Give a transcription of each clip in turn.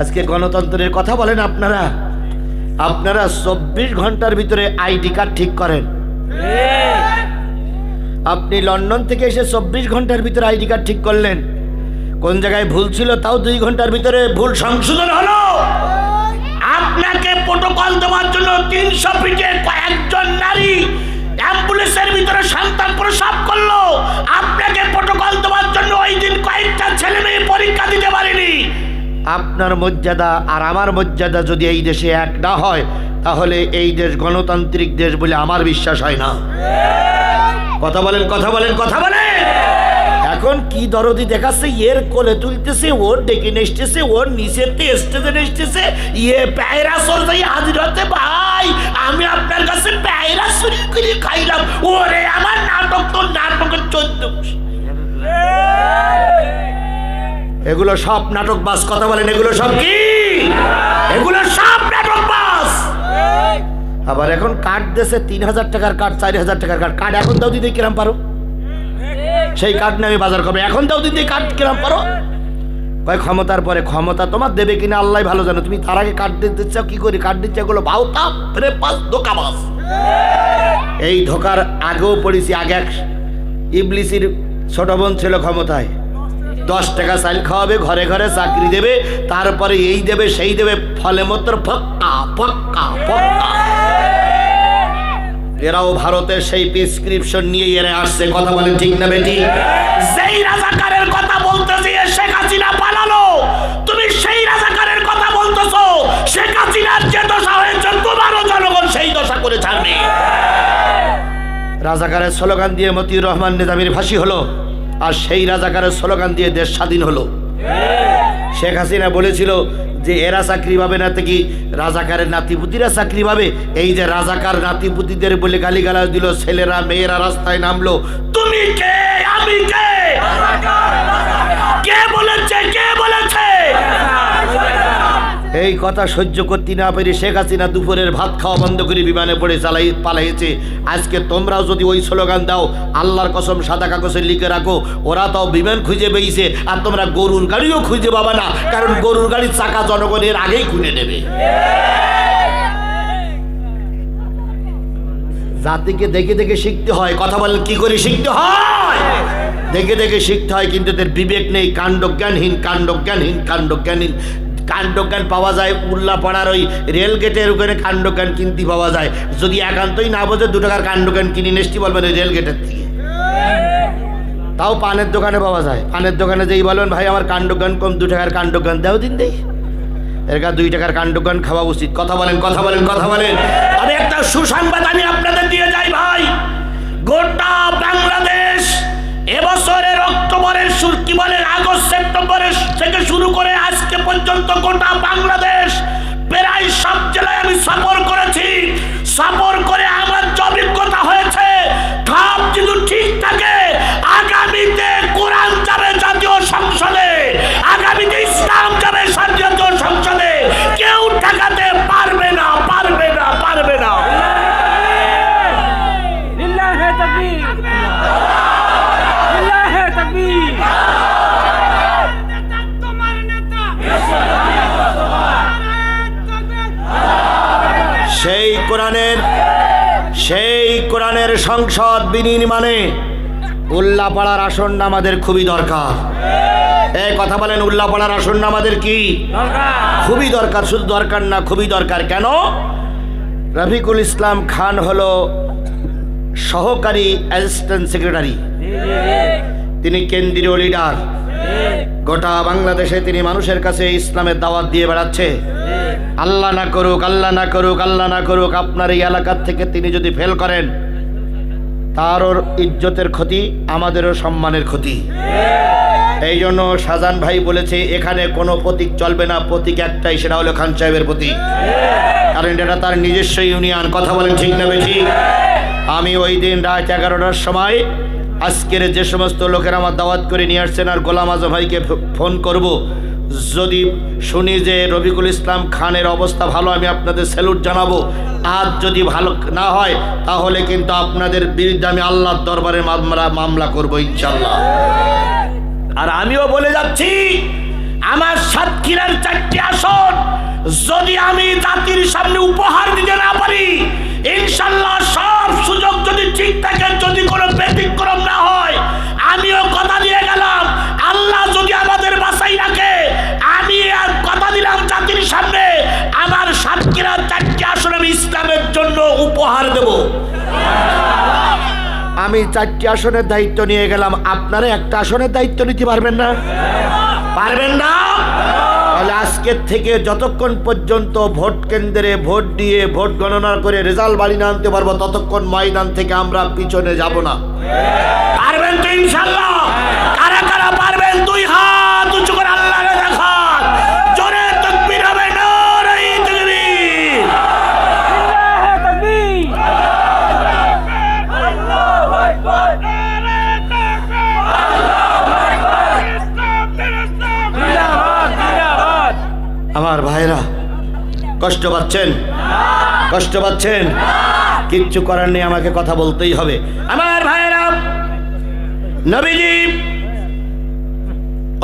আজকে গণতন্ত্রের কথা বলেন আপনারা। আপনারা চব্বিশ ঘণ্টার ভিতরে আইডি কার্ড ঠিক করেন। আপনি লন্ডন থেকে এসে চব্বিশ ঘণ্টার ভিতরে আইডি কার্ড ঠিক করলেন। কোন জায়গায় ভুল ছিল তাও দুই ঘণ্টার ভিতরে ভুল সংশোধন হলো। আপনাকে প্রোটোকল দেওয়ার জন্য তিনশো ফিটে কয়েকজন নারী আপনার মর্যাদা আর আমার মর্যাদা যদি এই দেশে এক না হয়, তাহলে এই দেশ গণতান্ত্রিক দেশ বলে আমার বিশ্বাস হয় না। কথা বলেন কথা বলেন কথা বলেন! এখন কি দরদি দেখাচ্ছে? এর কোলে তুলতেছে, ওর ডেকে নেসতেছে ওর নিচের স্টেজে নেসতেছে ইয়ে পায়রা সর যাই হাজির হতে ভাই! আমি আপনার কাছে পায়রা চুরি করে খাইলাম। ওরে, আমার নাটক তো নাটকের চোদ্দ এগুলো সব নাটক বাস কথা বলেন, এগুলো সব কি? এগুলো সব নাটক বাস আবার এখন কার্ড দেশে তিন হাজার টাকার কার্ড চার হাজার টাকার কার্ড কার্ড এখন দাও দিদি, কিরাম পারো? সেই কার্ড নিয়ে আমি বাজার করব। এখন দাও দিদি কার্ড কিরাম পারো? কয়, ক্ষমতার পরে ক্ষমতা তোমার দেবে কিনা আল্লাহ ভালো জানো। তুমি তার আগে কার্ড দিতে চাও, কি করি? কার্ড দিচ্ছে এগুলো ভাওতা ফেরে পাস ধোকাবাস এই ধোকার আগেও পড়েছি, আগে এক ইবলিসির ছোট বোন ছিল ক্ষমতায়। দশ টাকা চাল খাওয়াবে ঘরে ঘরে চাকরি দেবে তারপরে এই দেবে সেই দেবে ফলে মতো ফক্কা ফক্কা ফক্কা। এরাও ভারতের সেই প্রেসক্রিপশন নিয়ে এরা আসছে কথা বলেন ঠিক না বেটি? সেই রাজাকারের কথা বলতেছি শেখ হাসিনা পালালো। তুমি সেই রাজাকারের কথা বলতেছো শেখ হাসিনার যে দশা হয়েছে তোমারও জনগণ সেই দশা করে ছাড়বে। রাজাকারের স্লোগান দিয়ে মতিউর রহমান নিজামির ফাঁসি হলো। আর সেই রাজাকারের স্লোগান দিয়ে দেশ স্বাধীন হলো। শেখ হাসিনা বলেছিল যে এরা চাকরি পাবে না তো কি রাজাকারের নাতিপুতিরা চাকরি পাবে? এই যে রাজাকার নাতিপুতিদের বলে গালিগালাজ দিল ছেলেরা মেয়েরা রাস্তায় নামলো। তুমি কে? আমি কে? কে বলেছে? কে বলেছে? এই কথা সহ্য করতে না পেরে শেখ হাসিনা দুপুরের ভাত খাওয়া বন্ধ করে বিমানে পড়ে চালাই পালাইছে আজকে তোমরাও যদি ওই স্লোগান দাও, আল্লাহর কসম সাদা কাগজে লিখে রাখো, ওরা তাও বিমান খুঁজে পেয়েছে আর তোমরা গরুর গাড়িও খুঁজে পাবা না, কারণ গরুর গাড়ির চাকা জনগণের আগেই খুলে নেবে। জাতিকে দেখে দেখে শিখতে হয়, কথা বলেন কি করে শিখতে হয়? দেখে দেখে শিখতে হয়, কিন্তু এদের বিবেক নেই কাণ্ড জ্ঞানহীন কাণ্ড জ্ঞানহীন কাণ্ড জ্ঞানহীন কাণ্ডজ্ঞান পাওয়া যায়, উল্লাপাড়ার ওই রেল গেটের ওখানে কাণ্ডজ্ঞান কিনতে পাওয়া যায়। যদি একান্তই না বোঝে, দু টাকার কাণ্ডজ্ঞান কিনে নেসটি বলবেন ওই রেল গেটের থেকে। তাও পানের দোকানে পাওয়া যায়। পানের দোকানে যেই বলবেন ভাই, আমার কাণ্ডজ্ঞান কম, দু টাকার কাণ্ডজ্ঞান দাও দিন দেই। এরকা দুই টাকার কাণ্ডজ্ঞান খাওয়া উচিত। কথা বলেন কথা বলেন কথা বলেন। আমি একটা সুসংবাদ আমি আপনাদের দিয়ে যাই, ভাই। গোটা বাংলাদেশ এবছরের অক্টোবরের শুরু আগস্ট সেপ্টেম্বরের থেকে শুরু করে আজকে পর্যন্ত গোটা বাংলাদেশ, প্রায় সব জেলায় আমি সফর করেছি। সফর করে বিনির্মাণে উল্লাপাড়ার আসনটা আমাদের খুবই দরকার। এই কথা বলেন উল্লাপাড়ার আসনটা আমাদের কি? খুবই দরকার শুধু দরকার না খুবই দরকার। কেন? রফিকুল ইসলাম খান হলো সহকারী অ্যাসিস্ট্যান্ট সেক্রেটারি। তিনি কেন্দ্রীয় লিডার। গোটা বাংলাদেশে তিনি মানুষের কাছে ইসলামের দাওয়াত দিয়ে বেড়াচ্ছে। আল্লাহ না করুক আল্লাহ না করুক আল্লাহ না করুক আপনার এই এলাকার থেকে তিনি যদি ফেল করেন তারও ইজ্জতের ক্ষতি, আমাদেরও সম্মানের ক্ষতি। এই জন্য শাহজান ভাই বলেছে, এখানে কোনো প্রতীক চলবে না, প্রতীক একটাই, সেটা হলো খান সাহেবের প্রতীক। কারণ এটা তার নিজস্ব ইউনিয়ন, কথা বলেন ঠিক না বেশি আমি ওই দিন রাত এগারোটার সময় আজকের যে সমস্ত লোকের আমার দাওয়াত করে নিয়ে আসছেন আর গোলাম আজম ভাইকে ফোন করব যদি শুনি যে রবিকুল ইসলাম খানের অবস্থা ভালো, আমি আপনাদের স্যালুট জানাব। আর যদি ভালো না হয়, তাহলে কিন্তু আপনাদের বিরুদ্ধে আমি আল্লাহর দরবারে মামলা করব ইনশাল্লাহ আর আমিও বলে যাচ্ছি, আমার সাতক্ষীরার চারটি আসন, যদি আমি জাতির সামনে উপহার দিতে না পারি ইনশাল্লাহ সব সুযোগ যদি ঠিক থাকে, যদি কোনো ব্যতিক্রম না হয়, আমিও সামনে আমার সাতক্ষীরা চারটি আসলে আমি ইসলামের জন্য উপহার দেব। আমি চারটি আসনের দায়িত্ব নিয়ে গেলাম। আপনারা একটা আসনের দায়িত্ব নিতে পারবেন না? পারবেন না? তাহলে আজকের থেকে যতক্ষণ পর্যন্ত ভোট কেন্দ্রে ভোট দিয়ে ভোট গণনা করে রেজাল্ট বাড়ি না আনতে পারব ততক্ষণ ময়দান থেকে আমরা পিছনে যাব না। পারবেন আমার ভাইরা, কষ্ট পাচ্ছেন? কষ্ট পাচ্ছেন? কিচ্ছু করার নেই, আমাকে কথা বলতেই হবে। আমার ভাইরা, নবীজি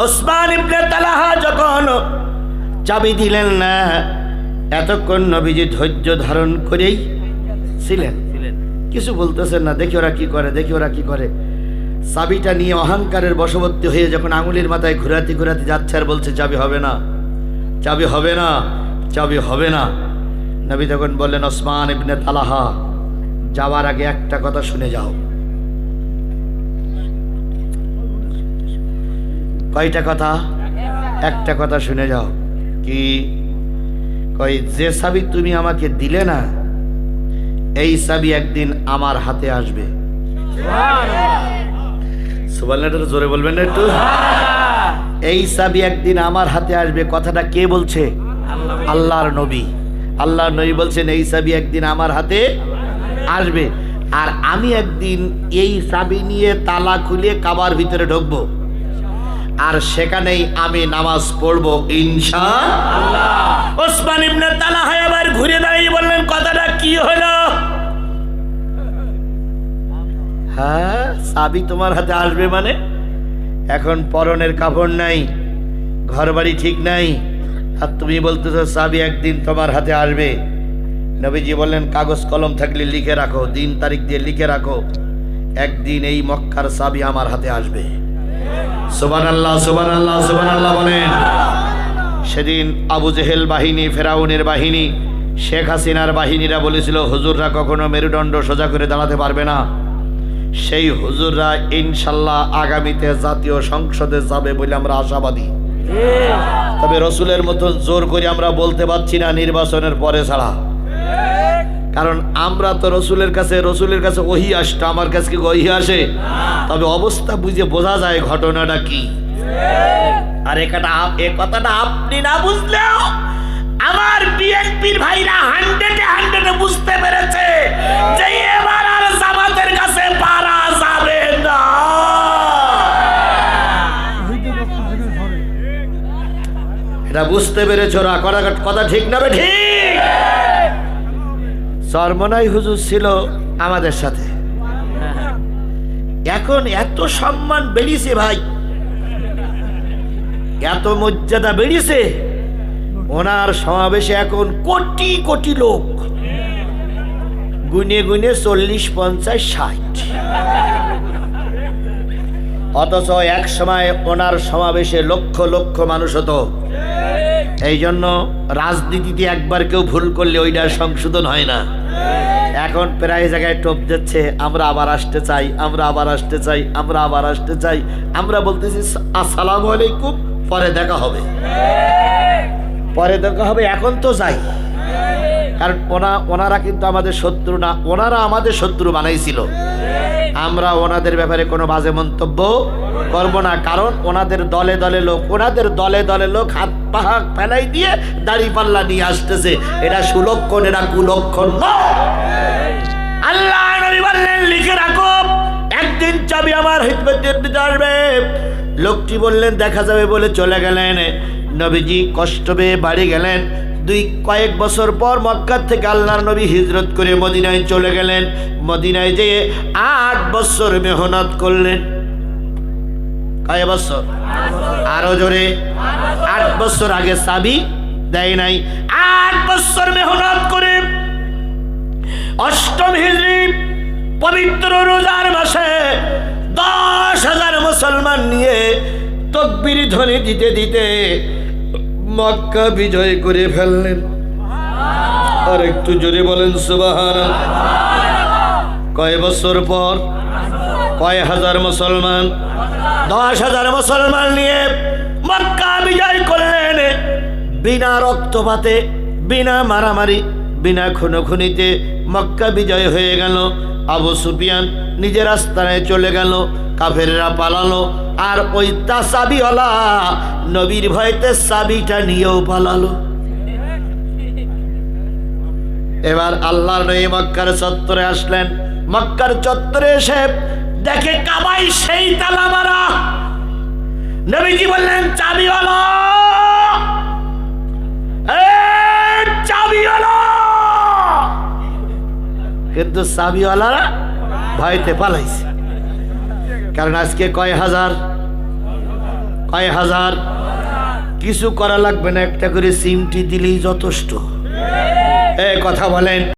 ওসমান ইবনে তালাহা যখন চাবি দিলেন না, এতক্ষণ নবীজি ধৈর্য ধারণ করেই ছিলেন। কিছু বলতেছেন না, দেখি ওরা কি করে, দেখি ওরা কি করে। চাবিটা নিয়ে অহংকারের বশবর্তী হয়ে যখন আঙুলির মাথায় ঘুরাতে ঘুরাতে যাচ্ছে আর বলছে, চাবি হবে না। চাবি হবে না চাবি হবে না। নবী তখন বললেন ওসমান ইবনে তালাহা যাওয়ার আগে একটা কথা শুনে যাও। কয়টা কথা? একটা কথা শুনে যাও। কি? কই যে সাবি তুমি আমাকে দিলে না এই সাবি একদিন আমার হাতে আসবে। সুবর্ণাটা জোরে বলবেন না একটু। এই চাবি একদিন আমার হাতে আসবে, কথাটা কে বলছে? আল্লাহর নবী। আল্লাহর নবী বলছেন, এই চাবি একদিন আমার হাতে আসবে। আর আমি একদিন এই চাবি নিয়ে তালা খুলে কাবার ভিতরে ঢুকবো। আর সেখানেই আমি নামাজ পড়ব ইনশা ওসমান ইবনে তালাহা আবার ঘুরে দাঁড়িয়ে বললেন, কথাটা কি হলো? হ্যাঁ চাবি তোমার হাতে আসবে মানে? এখন পরনের কাপড় নাই ঘর বাড়ি ঠিক নাই। আর তুমি বলতেছো চাবি একদিন তোমার হাতে আসবে। নবীজি বললেন, কাগজ কলম থাকলে লিখে রাখো, দিন তারিখ দিয়ে লিখে রাখো। একদিন এই মক্কার চাবি আমার হাতে আসবে। আল্লাহ বলেন। সেদিন আবু জেহেল বাহিনী, ফেরাউনের বাহিনী, শেখ হাসিনার বাহিনীরা বলেছিল, হুজুররা কখনো মেরুদণ্ড সোজা করে দাঁড়াতে পারবে না। সেই হুজুররা ইনশাল্লাহ আগামীতে জাতীয় সংসদে যাবে বলে আমরা আশাবাদী। তবে রসুলের মতো জোর করে আমরা বলতে পারছি না নির্বাচনের পরে ছাড়া। কারণ আমরা তো রসুলের কাছে রসুলের কাছে ওহি আসতো, আমার কাছে কি ওহি আসে? তবে অবস্থা বুঝে বোঝা যায় ঘটনাটা কি। আর একটা এ কথাটা আপনি না বুঝলেও আমার বিএনপির ভাইরা হান্ড্রেডে হান্ড্রেডে বুঝতে পেরেছে যে এবার এটা বুঝতে পেরেছ না? কথা ঠিক না ঠিক? সরমনাই হুজুর ছিল আমাদের সাথে। এখন এত সম্মান বেরিয়েছে ভাই। এত মর্যাদা বেরিয়েছে ওনার সমাবেশে এখন কোটি কোটি লোক। গুনে গুনে চল্লিশ, পঞ্চাশ, ষাট। অথচ এক সময় ওনার সমাবেশে লক্ষ লক্ষ মানুষ হতো। এই জন্য রাজনীতিতে একবার কেউ ভুল করলে ওইটা সংশোধন হয় না। এখন প্রায় জায়গায় টোপ যাচ্ছে আমরা আবার আসতে চাই, আমরা আবার আসতে চাই, আমরা আবার আসতে চাই। আমরা বলতেছি, আসসালামু আলাইকুম, পরে দেখা হবে। পরে দেখা হবে, এখন তো যাই। কারণ ওনা, ওনারা কিন্তু আমাদের শত্রু না, ওনারা আমাদের শত্রু বানাইছিল। আমরা ওনাদের ব্যাপারে কোনো বাজে মন্তব্য করব না, কারণ ওনাদের দলে দলে লোক, ওনাদের দলে দলে লোক হাত পাহা ফেলাই দিয়ে দাড়ি পাল্লা নিয়ে আসতেছে। এটা সুলক্ষণ, এটা কুলক্ষণ। আল্লাহ লিখে রাখো। একদিন চাবি আমার আসবে। লোকটি বললেন, দেখা যাবে বলে চলে গেলেন। নবীজি কষ্ট পেয়ে বাড়ি গেলেন। দুই কয়েক বছর পর মক্কার থেকে আল্লাহর নবী হিজরত করে মদিনায় চলে গেলেন। মদিনায় যেয়ে আট বছর মেহনত করলেন। কয় বছর? আরও জোরে। আট বছর আগে চাবি দেয় নাই। আট বছর মেহনত করে অষ্টম হিজরি পবিত্র রোজার মাসে দশ হাজার মুসলমান নিয়ে তকবির ধ্বনি দিতে দিতে মক্কা বিজয় করে ফেললেন। আর একটু জোরে বলেন সুবাহান কয় বছর পর কয় হাজার মুসলমান? দশ হাজার মুসলমান নিয়ে মক্কা বিজয় করলেন। বিনা রক্তপাতে, বিনা মারামারি বিনা খুনোখুনিতে মক্কা বিজয় হয়ে গেল। আবু সুফিয়ান নিজের আস্তানায় চলে গেল, কাফেররা পালালো, আর ওই তাসাবিওয়ালা নবীর ভয়তে সাবিটা নিয়েও পালালো। এবার আল্লাহর নবী মক্কার চত্বরে আসলেন। মক্কার চত্বরে এসে দেখে কাবাই সেই তালা মারা। নবীজি বললেন চাবিওয়ালা চাবিওয়ালারা ভয়তে পালাইছে। কারণ আজকে কয় হাজার? কয় হাজার? কিছু করা লাগবে না, একটা করে সিমটি দিলেই যথেষ্ট। এ কথা বলেন।